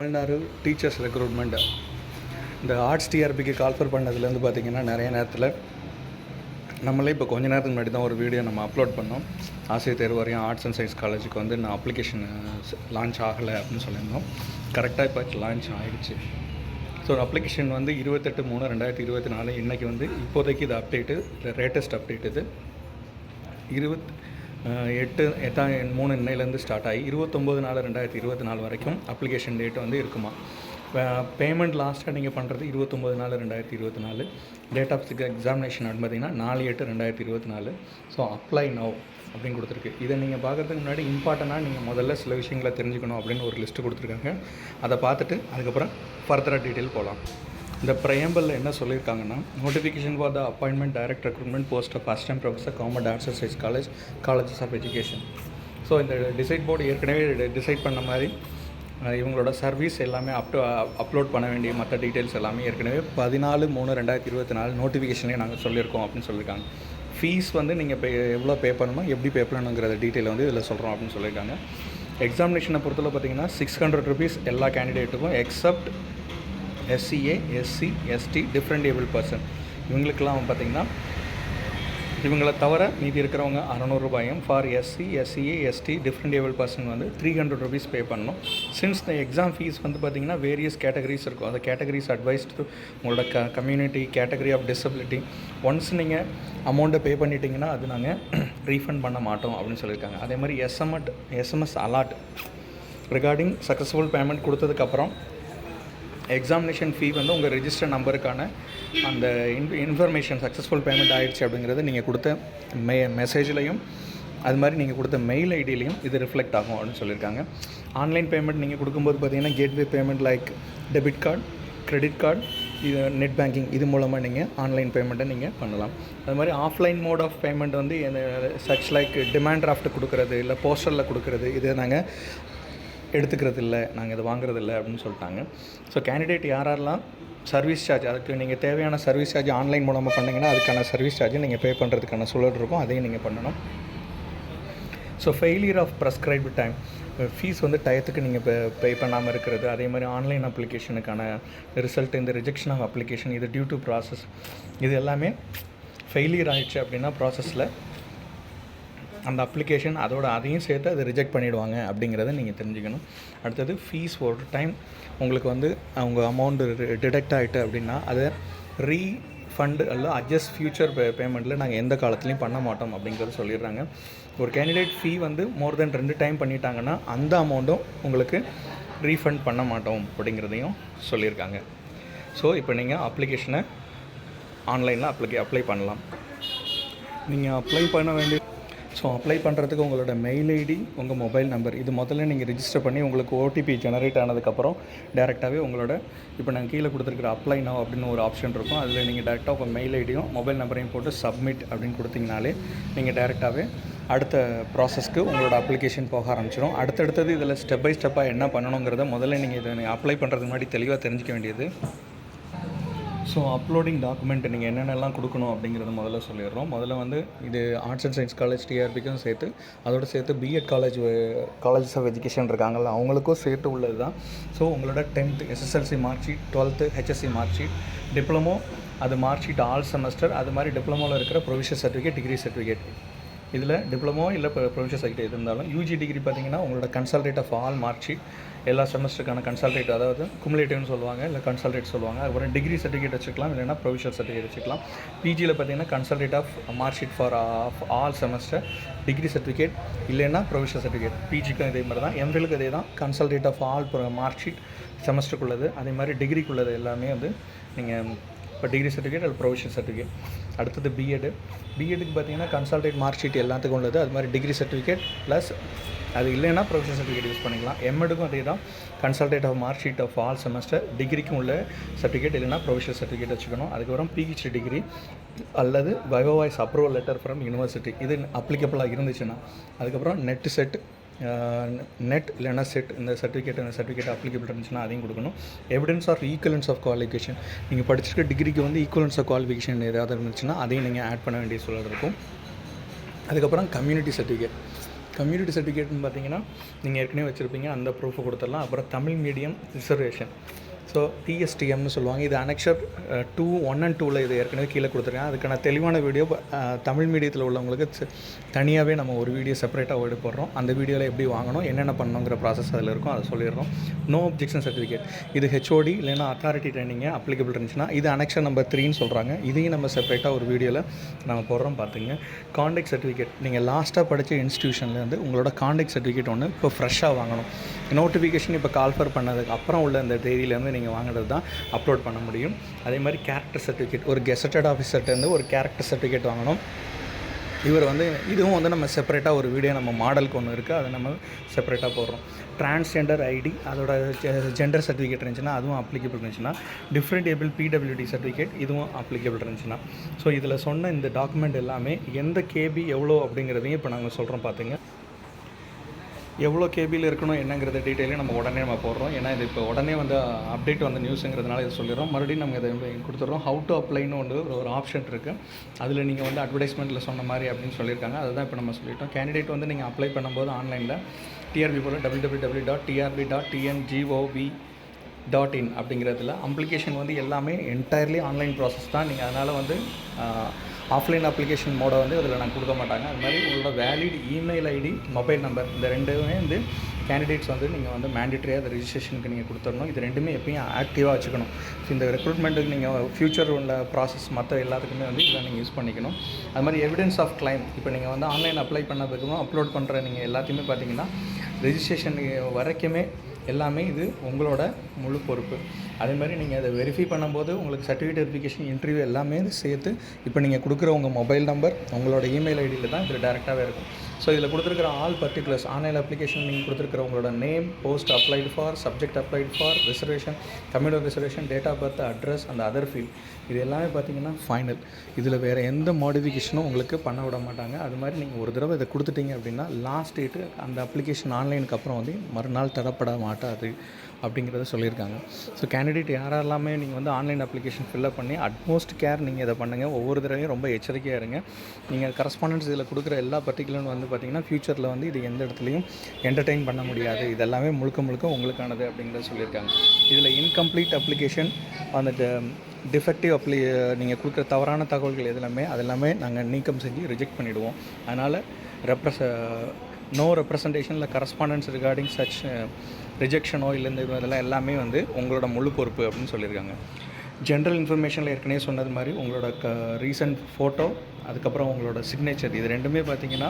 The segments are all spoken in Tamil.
தமிழ்நாடு டீச்சர்ஸ் ரெக்ரூட்மெண்ட் இந்த ஆர்ட்ஸ் டிஆர்பிக்கு கால்ஃபர் பண்ணதுலேருந்து பார்த்தீங்கன்னா நிறைய நேரத்தில் நம்மளே இப்போ கொஞ்ச நேரத்துக்கு முன்னாடி தான் ஒரு வீடியோ நம்ம அப்லோட் பண்ணோம். ஆசிரியர் தேர்வு வரையும் ஆர்ட்ஸ் அண்ட் சயின்ஸ் காலேஜுக்கு வந்து நான் அப்ளிகேஷன் லான்ச் ஆகலை அப்படின்னு சொல்லியிருந்தோம். கரெக்டாக இப்போ லான்ச் ஆகிடுச்சு ஸோ அப்ளிகேஷன் வந்து இருபத்தெட்டு மூணு ரெண்டாயிரத்தி இருபத்தி நாலு இன்றைக்கி வந்து இப்போதைக்கு இது அப்டேட்டு லேட்டஸ்ட் அப்டேட் இது. இருபத் எட்டு எட்டாம் மூணு இன்னையிலேருந்து ஸ்டார்ட் ஆகி இருபத்தொம்போது நாலு ரெண்டாயிரத்தி இருபத்தி நாலு வரைக்கும் அப்ளிகேஷன் டேட் வந்து இருக்குமா? பேமெண்ட் லாஸ்ட்டாக நீங்கள் பண்ணுறது இருபத்தொம்போது நாலு ரெண்டாயிரத்தி இருபத்தி நாலு. டேட் ஆஃப் எக்ஸாமினேஷன் அப்படின்னு பார்த்தீங்கன்னா நாலு எட்டு ரெண்டாயிரத்தி இருபத்தி நாலு. ஸோ அப்ளை நவ் அப்படின்னு கொடுத்துருக்கு. இதை நீங்கள் பார்க்குறதுக்கு முன்னாடி இம்பார்ட்டண்ட்டாக நீங்கள் முதல்ல சில விஷயங்களை தெரிஞ்சுக்கணும் அப்படின்னு ஒரு லிஸ்ட்டு கொடுத்துருக்காங்க. அதை பார்த்துட்டு அதுக்கப்புறம் ஃபர்தராக டீட்டெயில் போகலாம் இந்த ப்ரையம்பிளில் என்ன சொல்லியிருக்காங்கன்னா notification for the appointment direct recruitment post of first time professor government arts and science college colleges of education so இந்த டிசைட் போர்டு ஏற்கனவே டிசைட் பண்ண மாதிரி இவங்களோட சர்வீஸ் எல்லாமே அப் அப்லோட் பண்ண வேண்டிய மற்ற டீட்டெயில்ஸ் எல்லாமே ஏற்கனவே பதினாலு மூணு ரெண்டாயிரத்தி இருபத்தி நாலு நோட்டிஃபிகேஷனே நாங்கள் சொல்லியிருக்கோம் அப்படின்னு சொல்லியிருக்காங்க. ஃபீஸ் வந்து நீங்கள் பே எவ்வளோ பே பண்ணணுமோ எப்படி பே பண்ணணுங்கிறத டீட்டெயில் வந்து இதில் சொல்கிறோம் அப்படின்னு சொல்லியிருக்காங்க. எக்ஸாமினேஷனை பொறுத்தவரை பார்த்தீங்கன்னா சிக்ஸ் ஹண்ட்ரட் ருபீஸ் எல்லா கேண்டிடேட்டுக்கும் except SCA SC ST different able person இவங்களுக்கெல்லாம் பார்த்தீங்கன்னா இவங்களை தவிர மீதி இருக்கிறவங்க அறநூறுபாயும் for SC SCA ST different able person வந்து த்ரீ ஹண்ட்ரட் ருபீஸ் பே பண்ணணும். சின்ஸ் த எக்ஸாம் ஃபீஸ் வந்து பார்த்தீங்கன்னா வேரியஸ் கேட்டகரிஸ் இருக்கும். அந்த கேட்டகரிஸ் அட்வைஸ்டு உங்களோட க community category of disability once நீங்கள் அமௌண்ட்டை பே பண்ணிட்டீங்கன்னா அது நாங்கள் ரீஃபண்ட் பண்ண மாட்டோம் அப்படின்னு சொல்லியிருக்காங்க. அதே மாதிரி எஸ்எம்எட் SMS alert regarding successful payment கொடுத்ததுக்கப்புறம் எக்ஸாமினேஷன் ஃபீ வந்து உங்கள் ரெஜிஸ்டர் நம்பருக்கான அந்த இன் இன்ஃபர்மேஷன் சக்ஸஸ்ஃபுல் பேமெண்ட் ஆகிடுச்சு அப்படிங்கிறது நீங்கள் கொடுத்த மெ மெசேஜ்லையும் அது மாதிரி நீங்கள் கொடுத்த மெயில் ஐடியிலையும் இது ரிஃப்ளெக்ட் ஆகும் அப்படின்னு சொல்லியிருக்காங்க. ஆன்லைன் பேமெண்ட் நீங்கள் கொடுக்கும்போது பார்த்தீங்கன்னா gateway payment like debit card credit card இது நெட் பேங்கிங் இது மூலமாக நீங்கள் ஆன்லைன் பேமெண்ட்டை நீங்கள் பண்ணலாம். அது மாதிரி ஆஃப்லைன் மோட் ஆஃப் பேமெண்ட் வந்து சச் லைக் டிமாண்ட் டிராஃப்ட் கொடுக்குறது இல்லை போஸ்டரில் கொடுக்குறது இது நாங்கள் எடுத்துக்கிறது இல்லை நாங்கள் இதை வாங்குறது இல்லை அப்படின்னு சொல்லிட்டாங்க. ஸோ கேண்டிடேட் யாரெல்லாம் சர்வீஸ் சார்ஜ் அதுக்கு நீங்கள் தேவையான சர்வீஸ் சார்ஜ் ஆன்லைன் மூலமாக பண்ணிங்கன்னா அதுக்கான சர்வீஸ் சார்ஜ் நீங்கள் பே பண்ணுறதுக்கான சூழல் இருக்கும். அதையும் நீங்கள் பண்ணணும். So failure of prescribed time fees வந்து டயத்துக்கு நீங்கள் பே பே பண்ணாமல் இருக்கிறது. அதே மாதிரி ஆன்லைன் அப்ளிகேஷனுக்கான ரிசல்ட் இந்த ரிஜெக்ஷன் ஆஃப் அப்ளிகேஷன் இது டியூ டு ப்ராசஸ் இது எல்லாமே ஃபெயிலியர் ஆயிடுச்சு அப்படின்னா ப்ராசஸில் அந்த அப்ளிகேஷன் அதோட அதையும் சேர்த்து அதை ரிஜெக்ட் பண்ணிவிடுவாங்க அப்படிங்கிறத நீங்கள் தெரிஞ்சுக்கணும். அடுத்தது ஃபீஸ் ஒரு டைம் உங்களுக்கு வந்து அவங்க அமௌண்ட்டு டிடெக்ட் ஆகிட்டு அப்படின்னா அதை ரீஃபண்டு அல்ல அட்ஜஸ்ட் ஃபியூச்சர் பே பேமெண்ட்டில் நாங்கள் எந்த காலத்துலையும் பண்ண மாட்டோம் அப்படிங்கிறத சொல்லிடுறாங்க. ஒரு கேண்டிடேட் ஃபீ வந்து மோர் தென் ரெண்டு டைம் பண்ணிட்டாங்கன்னா அந்த அமௌண்ட்டும் உங்களுக்கு ரீஃபண்ட் பண்ண மாட்டோம் அப்படிங்கிறதையும் சொல்லியிருக்காங்க. ஸோ இப்போ நீங்கள் அப்ளிகேஷனை ஆன்லைனில் அப்ளிகே அப்ளை பண்ணலாம். நீங்கள் அப்ளை பண்ண வேண்டிய ஸோ அப்ளை பண்ணுறதுக்கு உங்களோட மெயில் ஐடி உங்கள் மொபைல் நம்பர் இது முதல்ல நீங்கள் ரிஜிஸ்டர் பண்ணி உங்களுக்கு ஓடிபி ஜெனரேட் ஆனதுக்கப்புறம் டேரெக்டாகவே உங்களோட இப்போ நாங்கள் கீழே கொடுத்துருக்குற அப்ளை நோ அப்படின்னு ஒரு ஆப்ஷன் இருக்கும். அதில் நீங்கள் டேரெக்டாக உங்கள் மெயில் ஐடியும் மொபைல் நம்பரையும் போட்டு சப்மிட் அப்படின்னு கொடுத்தீங்கனாலே நீங்கள் டேரெக்டாகவே அடுத்த ப்ராசஸ்க்கு உங்களோட அப்ளிகேஷன் போக ஆரம்பிச்சிடும் அடுத்தடுத்தது இதில் ஸ்டெப் பை ஸ்டெப்பாக என்ன பண்ணணுங்கிறத முதல்ல நீங்கள் இதை அப்ளை பண்ணுறதுக்கு முன்னாடி தெளிவாக தெரிஞ்சுக்க வேண்டியது ஸோ அப்லோடிங் டாக்குமெண்ட் நீங்கள் என்னென்னலாம் கொடுக்கணும் அப்படிங்கிறத முதல்ல சொல்லிடுறோம். முதல்ல வந்து இது ஆர்ட்ஸ் அண்ட் சயின்ஸ் காலேஜ் டிஆர்பிக்கும் சேர்த்து அதோட சேர்த்து BEd college colleges of education இருக்காங்கல்ல அவங்களுக்கும் சேர்த்து உள்ளது தான் ஸோ உங்களோட tenth SSLC mark sheet twelfth HSC mark sheet diploma அது மார்க் ஷீட் ஆல் செமஸ்டர் அது மாதிரி டிப்ளமோவில் இருக்கிற ப்ரொவிஷன் சர்டிஃபிகேட் டிகிரி சர்டிஃபிகேட் இதில் டிப்ளமோ இல்லை ப்ரொவிஷன் சர்டிஃபிகேட் இருந்தாலும் யூஜி டிகிரி பார்த்தீங்கன்னா உங்களோட consolidate of all mark sheet எல்லா செமஸ்டருக்கான கன்சல்டேட் அதாவது குமுலேட்டிவ்னு சொல்லுவாங்க இல்லை கன்சல்டேட் சொல்லுவாங்க. அதுக்கப்புறம் டிகிரி சர்டிஃபிகேட் வச்சுக்கலாம் இல்லைனா ப்ரொவிஷனல் சர்டிஃபிகேட் வச்சுக்கலாம். பிஜியில் பார்த்தீங்கன்னா consolidate of mark sheet for of all semester degree certificate இல்லைன்னா ப்ரொவிஷனல் சர்டிஃபிகேட் பிஜிக்கும் இதே மாதிரி தான் எம்ஃபிலுக்கு இதே தான் consolidate of all mark sheet செமஸ்டருக்குள்ளது அதே மாதிரி டிகிரிக்குள்ளது எல்லாமே வந்து நீங்கள் இப்போ டிகிரி சர்டிஃபிகேட் அது ப்ரொவிஷன் சர்டிஃபிகேட் அடுத்தது பிஎட் பிஎட்டுக்கு பார்த்தீங்கன்னா கன்சல்டேட் மார்க் ஷீட் எல்லாத்துக்கும் உள்ளது. அது மாதிரி டிகிரி சர்டிஃபிகேட் ப்ளஸ் அது இல்லைன்னா ப்ரொஃபஷனல் சர்டிஃபிகேட் யூஸ் பண்ணிக்கலாம். எம்எடுக்கும் அதே தான் consolidate of mark sheet of all semester டிகிரிக்கும் உள்ள சர்டிஃபிகேட் இல்லைனா ப்ரொஃபஷனல் சர்டிஃபிகேட் வச்சுக்கணும். அதுக்கப்புறம் பிஹெச்டி டிகிரி அல்லது viva voce approval letter from university இது அப்ளிகபிளாக இருந்துச்சுன்னா அதுக்கப்புறம் நெட் செட் நெட் இல்லைனா செட் இந்த சர்டிஃபிகேட் இந்த சர்டிஃபிகேட் அப்ளிகபிள் இருந்துச்சுன்னா அதையும் கொடுக்கணும். Evidence of equivalence of qualification நீங்கள் படிச்சிருக்க டிகிரிக்கு வந்து ஈக்குவலன்ஸ் ஆஃப் குவாலிஃபிகேஷன் ஏதாவது இருந்துச்சுன்னா அதையும் நீங்கள் ஆட் பண்ண வேண்டிய சூழல் இருக்கும். அதுக்கப்புறம் கம்யூனிட்டி சர்டிஃபிகேட் கம்யூனிட்டி சர்டிஃபிகேட்னு பார்த்தீங்கன்னா நீங்கள் ஏற்கனவே வச்சுருப்பீங்க. அந்த ப்ரூஃபை கொடுத்துடலாம். அப்புறம் தமிழ் மீடியம் ரிசர்வேஷன் ஸோ டிஎஸ்டிஎம்னு சொல்லுவாங்க. இது அனெக்ஷர் டூ ஒன் அண்ட் டூவில் இது ஏற்கனவே கீழே கொடுத்துருக்கேன். அதுக்கான தெளிவான வீடியோ தமிழ் மீடியத்தில் உள்ளவங்களுக்கு தனியாகவே நம்ம ஒரு வீடியோ செப்பரேட்டாக எடுத்து போடுறோம். அந்த வீடியோவில் எப்படி வாங்கணும் என்னென்ன பண்ணணுங்கிற ப்ராசஸ் அதில் இருக்கும். அதை சொல்லிடுறோம். நோ அப்ஜெக்ஷன் சர்டிஃபிகேட் இது ஹெச்ஓடி இல்லைனா அத்தாரிட்டி ட்ரைனிங்கு அப்ளிகபிள் இருந்துச்சுன்னா இது அனெக்ஷன் நம்பர் த்ரீன்னு சொல்கிறாங்க இதையும் நம்ம செப்பரேட்டாக ஒரு வீடியோவில் நம்ம போடுறோம் பார்த்துங்க காண்டாக்ட் சர்டிஃபிகேட் நீங்கள் லாஸ்ட்டாக படித்த இன்ஸ்டியூஷன்லேருந்து உங்களோட காண்டாக்ட் சர்டிஃபிகேட் ஒன்று இப்போ ஃப்ரெஷ்ஷாக வாங்கணும். நோட்டிஃபிகேஷன் இப்போ கால்ஃபர் பண்ணதுக்கு அப்புறம் உள்ள இந்த தேதியிலேருந்து நீங்கள் வாங்குறது தான் அப்லோட் பண்ண முடியும். அதே மாதிரி கேரக்டர் சர்டிஃபிகேட் ஒரு கெசட்டட் ஆஃபீஸர்ட்டேருந்து ஒரு கேரக்டர் சர்டிஃபிகேட் வாங்கணும். இவர் வந்து இதுவும் வந்து நம்ம செப்பரேட்டாக ஒரு வீடியோ நம்ம மாடலுக்கு ஒன்று இருக்குது அதை நம்ம செப்பரேட்டாக போடுறோம். டிரான்ஸ்ஜெண்டர் ஐடி அதோட ஜெண்டர் சர்டிஃபிகேட் இருந்துச்சுன்னா அதுவும் அப்ளிகபிள் இருந்துச்சுன்னா டிஃப்ரெண்ட் ஏபிள் பிடபிள்யூடி சர்டிஃபிகேட் இதுவும் அப்ளிகபிள் இருந்துச்சுன்னா. ஸோ இதில் சொன்ன இந்த டாக்குமெண்ட் எல்லாமே எந்த கேபி எவ்வளோ அப்படிங்கிறதையும் இப்போ நாங்கள் சொல்கிறோம் பார்த்துங்க எவ்வளோ கேபியில் இருக்கணும் என்னங்கிறத டீட்டெயிலையும் நம்ம உடனே நம்ம போடுறோம். ஏன்னா இது இப்போ உடனே வந்து அப்டேட் வந்த நியூஸுங்கிறதுனால இதை சொல்லிடுறோம். மறுபடியும் நம்ம இதை கொடுத்துட்றோம். ஹவு டு அப்ளைன்னு ஒன்று ஒரு- ஒரு ஆப்ஷன் இருக்குது அதில் நீங்கள் வந்து அட்வர்டைஸ்மெண்ட்டில் சொன்ன மாதிரி அப்படின்னு சொல்லியிருக்காங்க. அதுதான் இப்போ நம்ம சொல்லிட்டோம். கேண்டிடேட் வந்து நீங்கள் அப்ளை பண்ணும்போது ஆன்லைனில் TRP pole W W W dot TRP dot TN gov dot in அப்படிங்கிறதுல அப்ளிகேஷன் வந்து எல்லாமே என்டையர்லி ஆன்லைன் ப்ராசஸ் தான். நீங்கள் அதனால் வந்து ஆஃப்லைன் அப்ளிகேஷன் மோடை வந்து அதில் நான் கொடுக்க மாட்டாங்க. அது மாதிரி உங்களோட valid email ID mobile number இந்த ரெண்டுமே வந்து கேண்டிடேட்ஸ் வந்து நீங்கள் வந்து மேண்டிட்ரியாக அந்த ரிஜிஸ்ட்ரேஷனுக்கு நீங்கள் கொடுத்துடணும். இது ரெண்டுமே எப்பயும் ஆக்டிவாக வச்சுக்கணும். ஸோ இந்த ரெக்ரூட்மெண்ட்டுக்கு நீங்கள் ஃப்யூச்சர் உள்ள ப்ராசஸ் மற்ற எல்லாத்துக்குமே வந்து இதை நீங்கள் யூஸ் பண்ணிக்கணும். அது மாதிரி எவிடன்ஸ் ஆஃப் கிளைம் இப்போ நீங்கள் வந்து ஆன்லைன் அப்ளை பண்ண அப்லோட் பண்ணுற நீங்கள் எல்லாத்தையுமே பார்த்தீங்கன்னா ரெஜிஸ்ட்ரேஷன் வரைக்குமே எல்லாமே இது உங்களோட முழு பொறுப்பு. அதே மாதிரி நீங்கள் அதை வெரிஃபை பண்ணும்போது உங்களுக்கு சர்டிஃபிகேட் வெரிஃபிகேஷன் இன்டர்வியூ எல்லாமே சேர்த்து இப்போ நீங்கள் கொடுக்குற உங்கள் மொபைல் நம்பர் உங்களோட இமெயில் ஐடியில் தான் இதில் டேரெக்டாகவே இருக்கும். ஸோ இதில் கொடுத்துருக்கிற ஆல் பர்டிகுலர்ஸ் ஆன்லைன் அப்ளிகேஷன் நீங்கள் கொடுத்துருக்கிற உங்களோட name post applied for subject applied for reservation community reservation date of birth address அந்த அதர் ஃபீல்ட் இது எல்லாமே பார்த்தீங்கன்னா ஃபைனல் இதில் வேறு எந்த மாடிஃபிகேஷனும் உங்களுக்கு பண்ண விட மாட்டாங்க. அது மாதிரி நீங்கள் ஒரு தடவை இதை கொடுத்துட்டீங்க அப்படின்னா லாஸ்ட் டேட்டு அந்த அப்ளிகேஷன் ஆன்லைனுக்கு அப்புறம் வந்து மறுநாள் தடப்பட மாட்டாது அப்படிங்கிறத சொல்லியிருக்காங்க. ஸோ கேண்டிடேட் யாரெல்லாமே நீங்கள் வந்து ஆன்லைன் அப்ளிகேஷன் ஃபில்அப் பண்ணி அட்மோஸ்ட் கேர் நீங்கள் இதை பண்ணுங்கள் ஒவ்வொரு தடவையும் ரொம்ப எச்சரிக்கையாக இருங்க. நீங்கள் கரஸ்பாண்டன்ஸ் இதில் கொடுக்குற எல்லா பர்டிகுலரும் வந்து பார்த்தீங்கன்னா ஃப்யூச்சரில் வந்து இது எந்த இடத்துலையும் என்டர்டெயின் பண்ண முடியாது. இதெல்லாமே முழுக்க முழுக்க உங்களுக்கானது அப்படிங்கிறத சொல்லியிருக்காங்க. இதில் இன்கம்ப்ளீட் அப்ளிகேஷன் அந்த டிஃபெக்டிவ் அப்ளி நீங்கள் கொடுக்குற தவறான தகவல்கள் எதுலாமே அதெல்லாமே நாங்கள் நீக்கம் செஞ்சு ரிஜெக்ட் பண்ணிவிடுவோம் அதனால் ரெப்ரஸ நோ ரெப்ரசன்டேஷனில் கரஸ்பாண்டன்ஸ் ரிகார்டிங் சச் ரிஜெக்ஷனோ இல்லை இந்த இதெல்லாம் எல்லாமே வந்து உங்களோட முழு பொறுப்பு அப்படின்னு சொல்லியிருக்காங்க. ஜென்ரல் இன்ஃபர்மேஷனில் ஏற்கனவே சொன்னது மாதிரி உங்களோட க ரீசன்ட் ஃபோட்டோ அதுக்கப்புறம் உங்களோட சிக்னேச்சர் இது ரெண்டுமே பார்த்தீங்கன்னா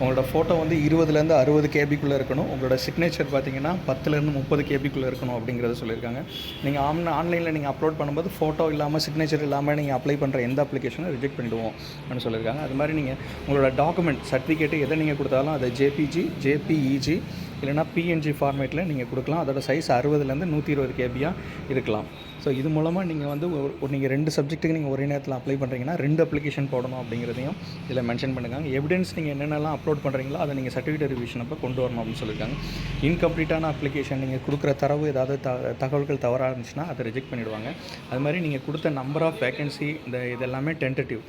உங்களோட ஃபோட்டோ வந்து இருபதுலேருந்து அறுபது கேபிக்குள்ளே இருக்கணும். உங்களோட சிக்னேச்சர் பார்த்தீங்கன்னா பத்துலேருந்து முப்பது கேபிக்குள்ளே இருக்கணும் அப்படிங்கிறத சொல்லியிருக்காங்க. நீங்கள் ஆன் ஆன்லைனில் நீங்கள் அப்லோட் பண்ணும்போது ஃபோட்டோ இல்லாமல் சிக்னேச்சர் இல்லாமல் நீங்கள் அப்ளை பண்ணுற எந்த அப்ளிகேஷனும் ரிஜெக்ட் பண்ணிடுவோம் அப்படின்னு சொல்லியிருக்காங்க. அது மாதிரி நீங்கள் உங்களோட டாக்குமெண்ட் சர்டிஃபிகேட்டு எதை நீங்கள் கொடுத்தாலும் அதை ஜேபிஜி ஜேபிஇஜி இல்லைனா பிஎன்ஜி ஃபார்மேட்டில் நீங்கள் கொடுக்கலாம். அதோட சைஸ் அறுபதுலேருந்து நூற்றி இருபது கேபியாக இருக்கலாம். ஸோ இது மூலமாக நீங்கள் வந்து ஒரு நீங்கள் ரெண்டு சப்ஜெக்ட்டுக்கு நீங்கள் ஒரே நேரத்தில் அப்ளை பண்ணுறீங்கன்னா ரெண்டு அப்ளிகேஷன் போடணும் அப்படிங்கிறதையும் இதில் மென்ஷன் பண்ணுங்க எவிடன்ஸ் நீங்கள் என்னென்னலாம் அப்லோட் பண்ணுறீங்களோ அதை நீங்கள் சர்டிஃபிகேட் ரிவிஷன் அப்போ கொண்டு வரணும் அப்படின்னு சொல்லியிருக்காங்க இன்கம்ப்ளீட்டான அப்ளிகேஷன் நீங்கள் கொடுக்குற தரவு ஏதாவது த தகவல்கள் தவறாக இருந்துச்சுன்னா அதை ரிஜெக்ட் பண்ணிவிடுவாங்க அது மாதிரி நீங்கள் கொடுத்த நம்பர் ஆஃப் வேகன்சி இந்த இதெல்லாமே டென்டேட்டிவ்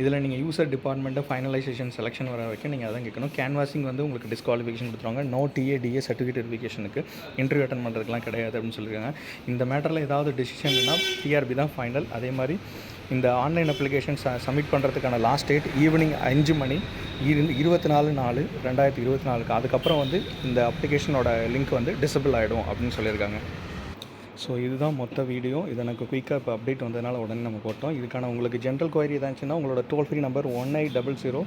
இதில் நீங்கள் யூசர் டிபார்ட்மெண்ட்டை ஃபைனலைசேஷன் செலெக்ஷன் வர வரைக்கும் நீங்கள் அதான் கேட்கணும். கேன்வாசிங் வந்து உங்களுக்கு டிஸ்குவாலிஃபிகேஷன் கொடுத்துருவாங்க. நோ டிஏ டிஏ சர்டிஃபிகேட் வெரிஃபிகேஷனுக்கு இன்டர்வியூ அட்டன் பண்ணுறதுக்குலாம் கிடையாது அப்படின்னு சொல்லியிருக்காங்க இந்த மேட்டரில் ஏதாவது டிசிஷன்னா டிஆர்பி தான் ஃபைனல் அதே மாதிரி இந்த ஆன்லைன் அப்ளிகேஷன் சப்மிட் பண்ணுறதுக்கான லாஸ்ட் டேட் ஈவினிங் அஞ்சு மணி இரு இருபத்தி நாலு நாலு ரெண்டாயிரத்தி இருபத்தி நாலுக்கு. அதுக்கப்புறம் வந்து இந்த அப்ளிகேஷனோட லிங்க் வந்து டிசபிள் ஆகிடும் அப்படின்னு சொல்லியிருக்காங்க. ஸோ இதுதான் மொத்த வீடியோ இது எனக்கு குயிக்காக இப்போ அப்டேட் வந்ததுனால உடனே நம்ம போட்டோம். இதுக்கான உங்களுக்கு ஜென்ரல் கொயரி ஏதாச்சுன்னா உங்களோட toll free number one eight double zero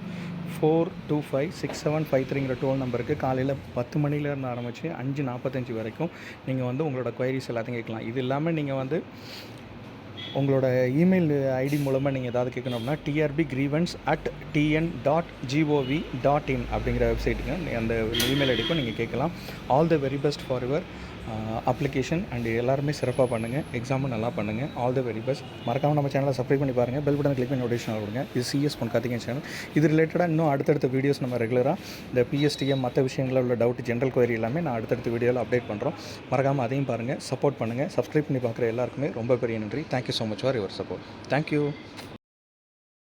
four two five six seven five த்ரீங்கிற toll நம்பருக்கு காலையில் பத்து மணிலேருந்து ஆரம்பித்து அஞ்சு நாற்பத்தஞ்சு வரைக்கும் நீங்கள் வந்து உங்களோட கொயரிஸ் எல்லாத்தையும் கேட்கலாம். இது இல்லாமல் நீங்கள் வந்து உங்களோட இமெயில் ஐடி மூலமாக நீங்கள் ஏதாவது கேட்கணும் அப்படின்னா TRP grievance at TN dot gov dot in அப்படிங்கிற வெப்சைட்டுங்க அந்த இமெயில் ஐடிக்கும் நீங்கள் கேட்கலாம். All the very best for your application and எல்லாருமே சிறப்பாக பண்ணுங்கள் எக்ஸாமும் நல்லா பண்ணுங்கள் ஆல் த வெரி பெஸ்ட் மறக்காமல் நம்ம சேனலை சப்ஸ்கிரைப் பண்ணி பாருங்கள் பெல் பட்டன் கிளிக் பண்ணி நோட்டிஃபிகேஷன் கொடுங்க. இது சிஎஸ் பொன் கார்த்திகேயன் சேனல் இது ரிலேட்டடாக இன்னும் அடுத்தடுத்த வீடியோஸ் நம்ம ரெகுலராக இந்த பிஎஸ்டிஎம் மற்ற விஷயங்களில் உள்ள டவுட் ஜென்ரல் கொயரி எல்லாமே நான் அடுத்தடுத்த வீடியோவில் அப்டேட் பண்ணுறோம் மறக்காமல் அதையும் பாருங்கள் சப்போர்ட் பண்ணுங்கள் சப்ஸ்கிரைப் பண்ணி பார்க்குற எல்லாருக்குமே ரொம்ப பெரிய நன்றி. Thank you so much for your support thank you